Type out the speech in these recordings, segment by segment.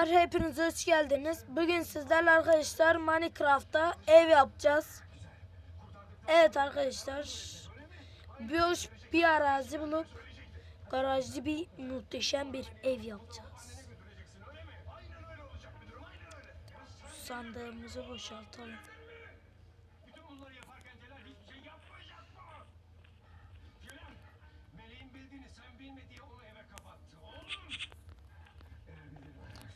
Arkadaşlar hepiniz hoş geldiniz. Bugün sizlerle arkadaşlar Minecraft'ta ev yapacağız. Evet arkadaşlar. Boş bir arazi bulup garajlı bir muhteşem bir ev yapacağız. Sandığımızı boşaltalım.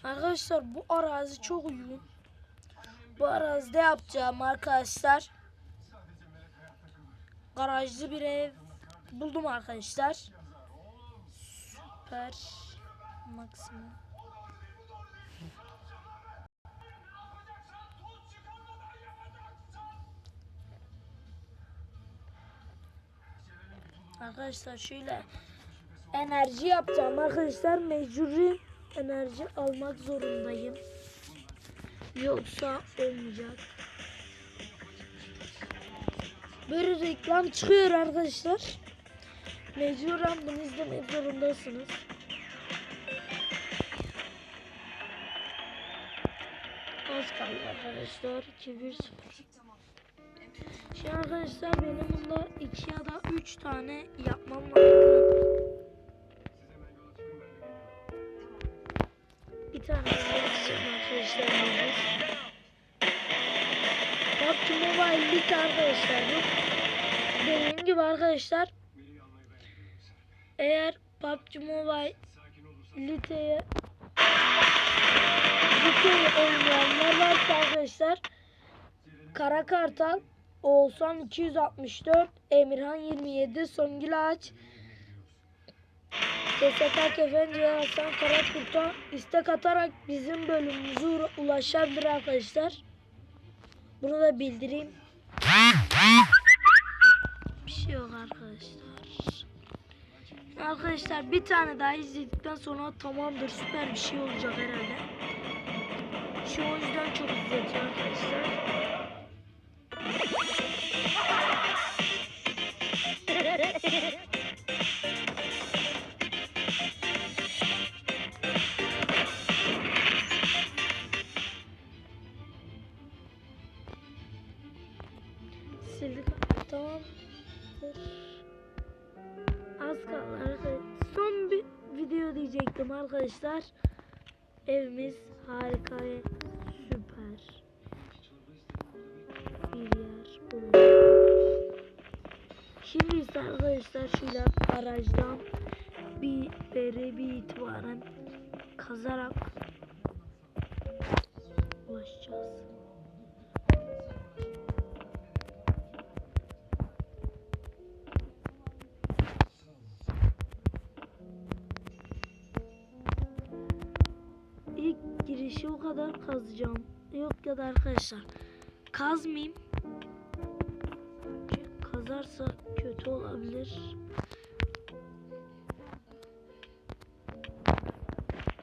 Arkadaşlar bu arazi çok uygun. Bu arazide yapacağım arkadaşlar. Garajlı bir ev buldum arkadaşlar. Süper. Maksimum. Arkadaşlar şöyle enerji yapacağım arkadaşlar mecburi enerji almak zorundayım. Yoksa olmayacak. Böyle reklam çıkıyor arkadaşlar. Mecburen bunu izlemek zorundasınız. Az kaldı arkadaşlar. 2 1 0. Şimdi arkadaşlar benim bunda 2 ya da 3 tane yapmam lazım. Tane arkadaşlar. bu. Dediğim gibi arkadaşlar eğer PUBG Mobile Lite'ye Lite'yi oynayanlar varsa arkadaşlar Kara Kartal Oğuzhan 264 Emirhan 27 Songül Ağaç TSK Kefenci ve Hasan Karakurt'a istek atarak bizim bölümümüze ulaşabilir arkadaşlar. Bunu da bildireyim. Bir şey yok arkadaşlar. Arkadaşlar bir tane daha izledikten sonra tamamdır süper bir şey olacak herhalde. Şu yüzden çok izletiyor arkadaşlar. Sildik. arkadaşlar. Evimiz harika ve süper. Bir yer. Şimdi ise arkadaşlar şöyle aracdan bir beri bir itibaren kazarak Girişi o kadar kazacağım. Yok ya da arkadaşlar kazmayayım. Çünkü Kazarsa kötü olabilir.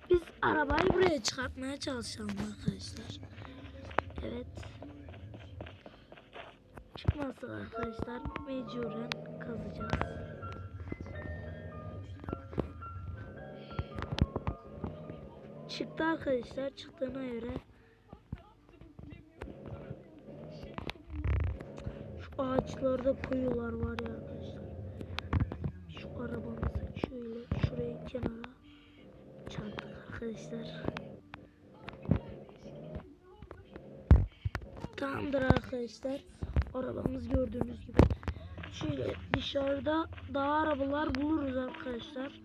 Biz arabayı buraya çıkartmaya çalışalım arkadaşlar. Evet. Çıkmazsa arkadaşlar mecburen kazacağız. Çıktı arkadaşlar. Çıktığına göre şu ağaçlarda koyular var ya arkadaşlar. Şu arabamızı şöyle şuraya kenara çarptık arkadaşlar. Tamamdır arkadaşlar. Arabamız gördüğünüz gibi. Şöyle dışarıda daha arabalar buluruz arkadaşlar.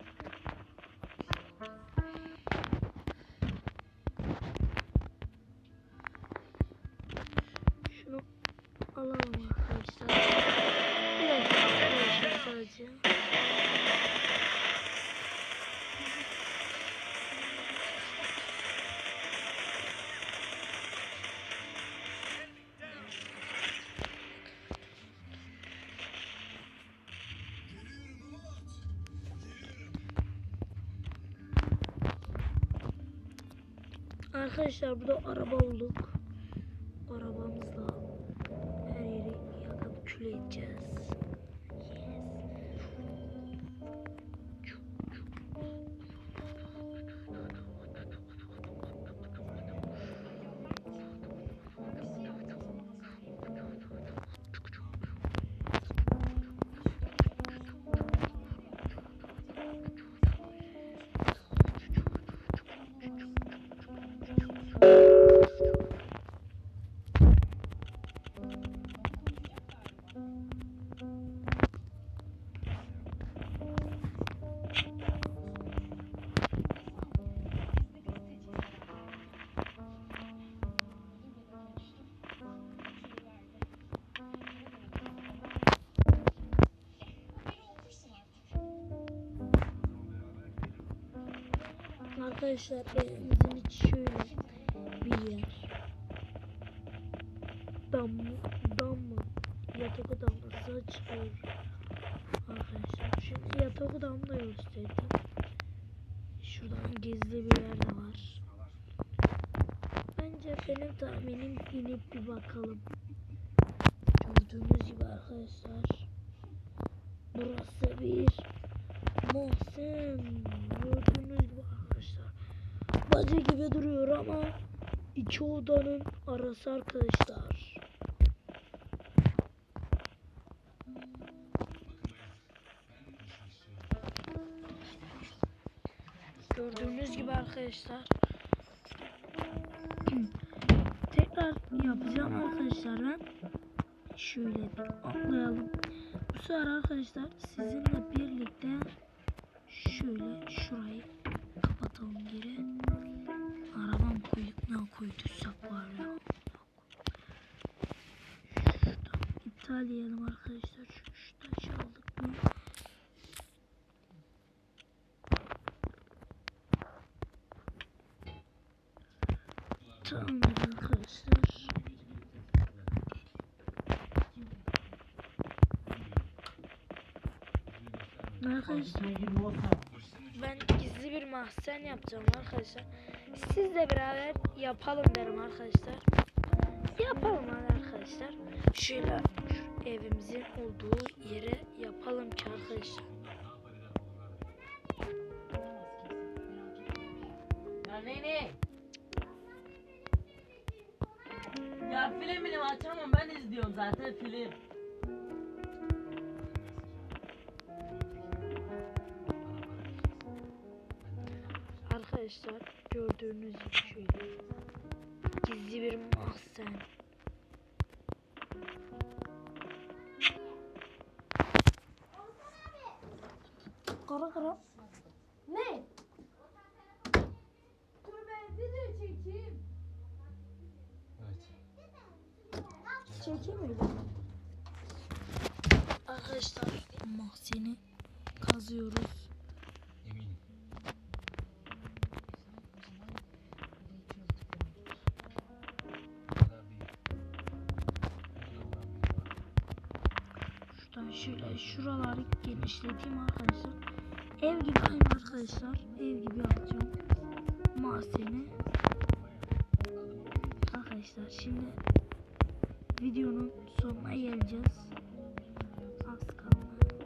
Sadece. Arkadaşlar burada araba bulduk. Arkadaşlar evimizin içi şöyle bir yer. Dam, dam mı? Yatak odamızı açıyor. Arkadaşlar şimdi yatak odamı da göstereyim. Şuradan gizli bir yer de var. Bence benim tahminim inip bir bakalım. Gördüğünüz gibi arkadaşlar. Burası bir Muhsin. Gördüğünüz gibi. Baca gibi duruyor ama iki odanın arası arkadaşlar. Gördüğünüz gibi arkadaşlar. Tekrar yapacağım arkadaşlar ben. Şöyle bir atlayalım. Bu sefer arkadaşlar sizinle birlikte diyelim arkadaşlar. Şu, şu taşı aldık mı? Tamamdır arkadaşlar. Arkadaşlar ben gizli bir mahzen yapacağım arkadaşlar. Sizle beraber yapalım derim arkadaşlar. Yapalım arkadaşlar. Şöyle evimizin olduğu yere yapalım ki arkadaşlar. Ya ne ne? Ya film film açamam ben izliyorum zaten film. Arkadaşlar gördüğünüz gibi şöyle gizli bir mahzen. Kara kara. Ne? Dur ben video çekeyim. Çekeyim mi? Arkadaşlar mahzeni kazıyoruz. Eminim. Şuradan şöyle şuraları genişleteyim arkadaşlar. Ev gibi aynı arkadaşlar. Ev gibi yapacağım. Mahzeni. Arkadaşlar şimdi videonun sonuna geleceğiz. Az kaldı.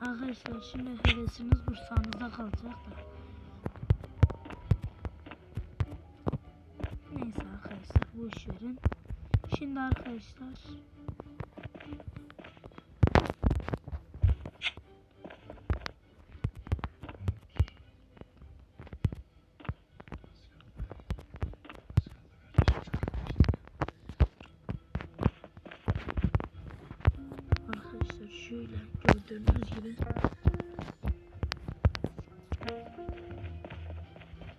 Arkadaşlar şimdi hevesiniz bursanızda kalacak da. Boş verin. Şimdi arkadaşlar şöyle gördüğünüz gibi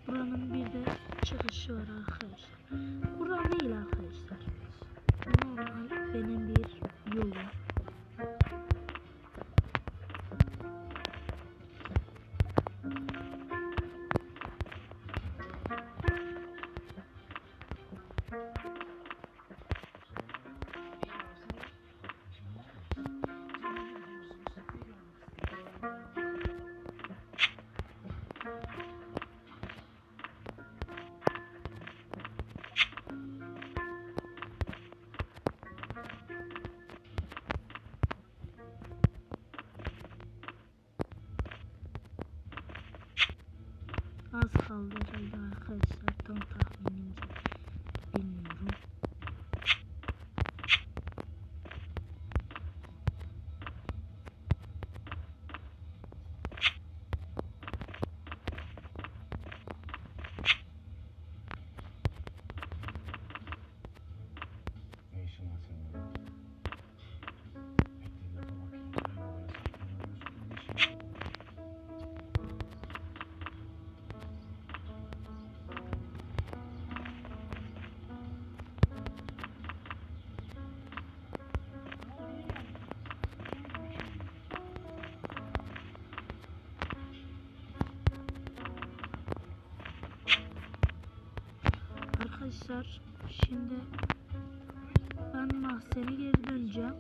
buranın bir de çıkışı var arkadaşlar. Şimdi ben mahzene geri döneceğim.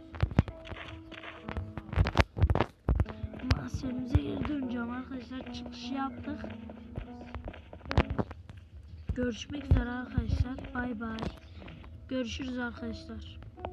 Mahzenimize geri döneceğim arkadaşlar. Çıkışı yaptık. Görüşmek üzere arkadaşlar. Bay bay. Görüşürüz arkadaşlar.